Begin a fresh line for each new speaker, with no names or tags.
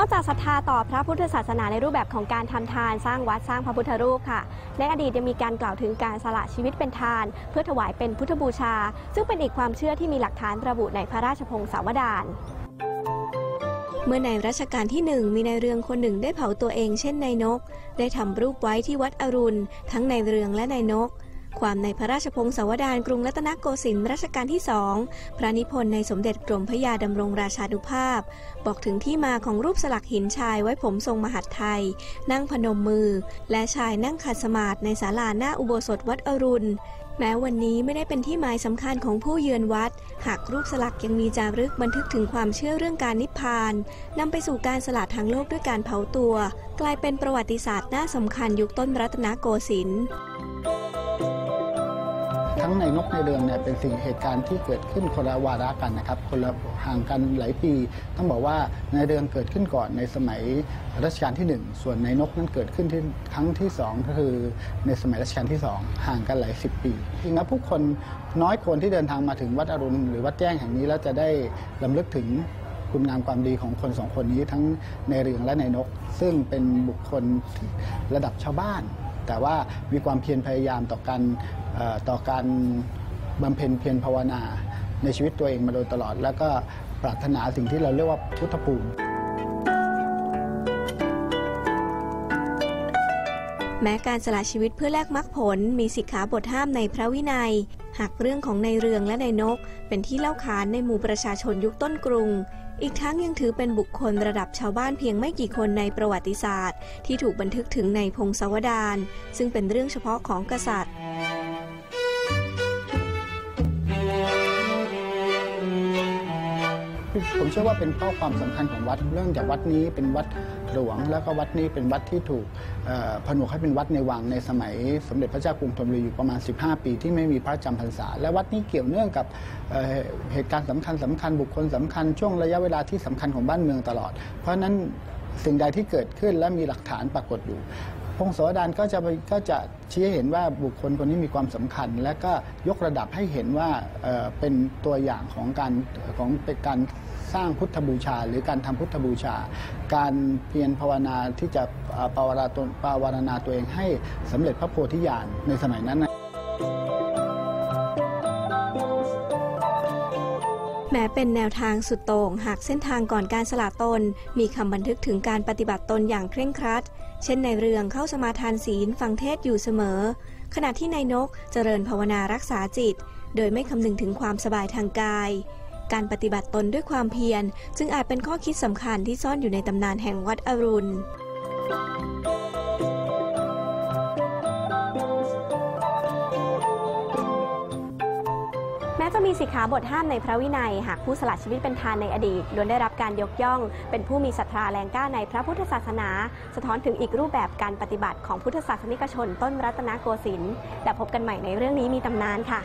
อกจากศรัทธาต่อพระพุทธศาสนาในรูปแบบของการทำทานสร้างวัดสร้างพระพุทธรูปค่ะ ในอดีตยังมีการกล่าวถึงการสละชีวิตเป็นทาน เพื่อถวายเป็นพุทธบูชา ซึ่งเป็นอีกความเชื่อที่มีหลักฐานระบุในพระราชพงศาวดารเมื่อในรัชกาลที่หนึ่งมีนายเรืองคนหนึ่งได้เผาตัวเองเช่นนายนก ได้ทำรูปไว้ที่วัดอรุณ ทั้งนายเรืองและนายนก ความในพระราชพงศาวดารกรุงรัตนโกสินทร์รัชกาลที่สองพระนิพนธ์ในสมเด็จกรมพระยาดำรงราชานุภาพ บอกถึงที่มาของรูปสลักหินชายไว้ผมทรงมหัดไทย นั่งพนมมือ และชายนั่งขัดสมาธิในศาลาหน้าอุโบสถวัดอรุณ แม้วันนี้ไม่ได้เป็นที่หมายสำคัญของผู้เยือนวัด หากรูปสลักยังมีจารึกบันทึกถึงความเชื่อเรื่องการนิพพานนำไปสู่การสละทางโลกด้วยการเผาตัว กลายเป็นประวัติศาสตร์น่าสำคัญยุคต้นรัตนโกสินทร์
งในนกในเรืองเนี่ยเป็นสิ่งเหตุการณ์ที่เกิดขึ้นคนละวาระกันนะครับคนละห่างกันหลายปี ต้องบอกว่าในเรืองเกิดขึ้นก่อนในสมัยรัชกาลที่หนึ่งส่วนในนกนั้นเกิดขึ้นที่ครั้งที่สองก็คือในสมัยรัชกาลที่สองห่างกันหลายสิบปีจริงแล้วผู้คนน้อยคนที่เดินทางมาถึงวัดอรุณ หรือวัดแจ้งแห่งนี้แล้วจะได้ลำลึกถึงคุณงามความดีของคนสองคนนี้ทั้งในเรืองและในนก ซึ่งเป็นบุคคลระดับชาวบ้าน แต่ว่ามีความเพียรพยายามต่อการต่อการบำเพ็ญเพียรภาวนา ในชีวิตตัวเองมาโดยตลอด แล้วก็ปรารถนาสิ่งที่เราเรียกว่าพุทธภูมิ
แม้การสละชีวิตเพื่อแลกมรรคผลมีสิกขาบทห้ามในพระวินัย หากเรื่องของในเรืองและในนก เป็นที่เล่าขานในหมู่ประชาชนยุคต้นกรุง อีกทั้งยังถือเป็นบุคคลระดับชาวบ้านเพียงไม่กี่คนในประวัติศาสตร์ ที่ถูกบันทึกถึงในพงศาวดารซึ่งเป็นเรื่องเฉพาะของกษัตริย์
ผมเชื่อว่าเป็นเพราะความสำคัญของวัด เรื่องจากวัดนี้เป็นวัดหลวง แล้วก็วัดนี้เป็นวัดที่ถูกผนวกให้เป็นวัดในวังในสมัยสมเด็จพระเจ้ากรุงธนบุรีอยู่ประมาณ 15 ปีที่ไม่มีพระจำพรรษา และวัดนี้เกี่ยวเนื่องกับเเหตุการณ์สำคัญสำคัญบุคคลสำคัญช่วงระยะเวลาที่สำคัญของบ้านเมืองตลอด เพราะฉะนั้นสิ่งใดที่เกิดขึ้นและมีหลักฐานปรากฏอยู่พงศาวดารก็จะก็จะชี้เห็นว่าบุคคลคนนี้มีความสำคัญ และก็ยกระดับให้เห็นว่าเเป็นตัวอย่างของการของเป็นการ สร้างพุทธบูชา หรือการทำพุทธบูชา การเพียรภาวนาที่จะปราราตนปรารณาตัวเองให้สำเร็จพระโพธิญาณในสมัยนั้นนะ
แม้เป็นแนวทางสุดโต่งหากเส้นทางก่อนการสละตน มีคำบันทึกถึงการปฏิบัติตนอย่างเคร่งครัด เช่นในเรื่องเข้าสมาทานศีลฟังเทศอยู่เสมอ ขณะที่ในนกเจริญภาวนารักษาจิต โดยไม่คำนึงถึงความสบายทางกาย การปฏิบัติตนด้วยความเพียร จึงอาจเป็นข้อคิดสำคัญที่ซ่อนอยู่ในตำนานแห่งวัดอรุณแม้จะมีสิกขาบทห้ามในพระวินัย หากผู้สละชีวิตเป็นทานในอดีตล้วนได้รับการยกย่อง เป็นผู้มีศรัทธาแรงกล้าในพระพุทธศาสนา สะท้อนถึงอีกรูปแบบการปฏิบัติของพุทธศาสนิกชนต้นรัตนโกสินทร์และพบกันใหม่ในเรื่องนี้มีตำนานค่ะ